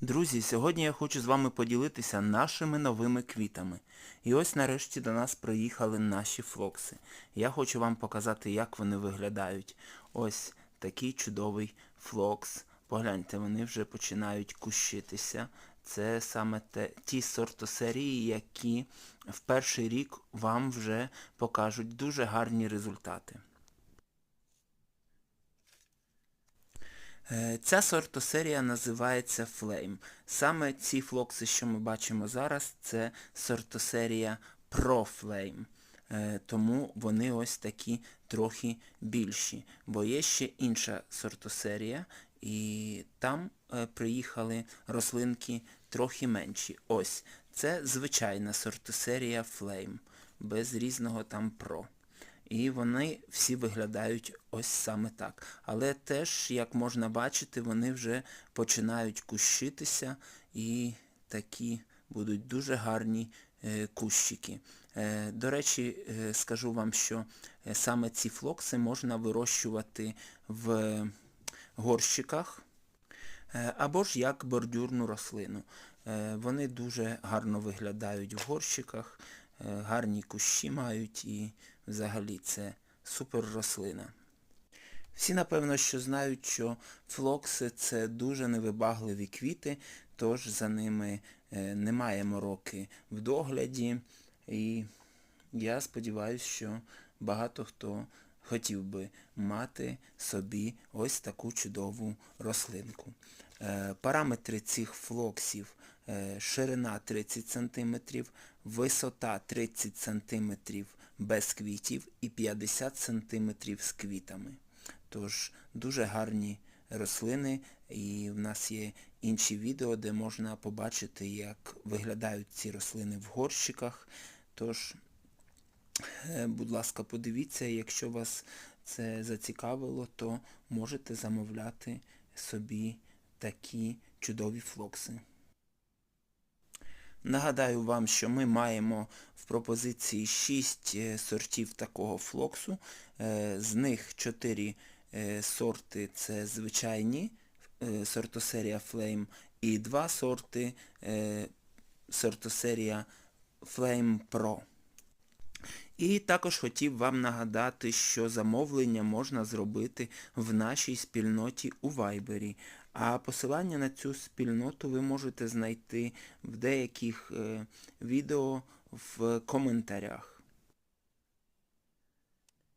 Друзі, сьогодні я хочу з вами поділитися нашими новими квітами. І ось нарешті до нас приїхали наші флокси. Я хочу вам показати, як вони виглядають. Ось такий чудовий флокс. Погляньте, вони вже починають кущитися. Це саме те, ті сортосерії, які в перший рік вам вже покажуть дуже гарні результати. Ця сортосерія називається Flame. Саме ці флокси, що ми бачимо зараз, це сортосерія Pro Flame. Е, Тому вони ось такі трохи більші. Бо є ще інша сортосерія, і там е, приїхали рослинки трохи менші. Ось, це звичайна сортосерія Flame, без різного там Pro. І вони всі виглядають ось саме так. Але теж, як можна бачити, вони вже починають кущитися і такі будуть дуже гарні е, кущики. Е, До речі, е, скажу вам, що саме ці флокси можна вирощувати в горщиках або ж як бордюрну рослину. Вони дуже гарно виглядають в горщиках, гарні кущі мають і взагалі це супер рослина. Всі, напевно, що знають, що флокси це дуже невибагливі квіти, тож за ними е, немає мороки в догляді. І я сподіваюся, що багато хто хотів би мати собі ось таку чудову рослинку. Е, Параметри цих флоксів е, ширина 30 см, висота 30 см без квітів і 50 см з квітами. Тож дуже гарні рослини і в нас є інші відео, де можна побачити, як виглядають ці рослини в горщиках. Тож, е, будь ласка, подивіться, якщо вас це зацікавило, то можете замовляти собі такі чудові флокси. Нагадаю вам, що ми маємо пропозиції 6 е, сортів такого флоксу. Е, З них 4 е, сорти це звичайні сортосерія Flame і 2 сорти сортосерія Flame Pro. І також хотів вам нагадати, що замовлення можна зробити в нашій спільноті у Вайбері. А посилання на цю спільноту ви можете знайти в деяких е, відео в коментарях.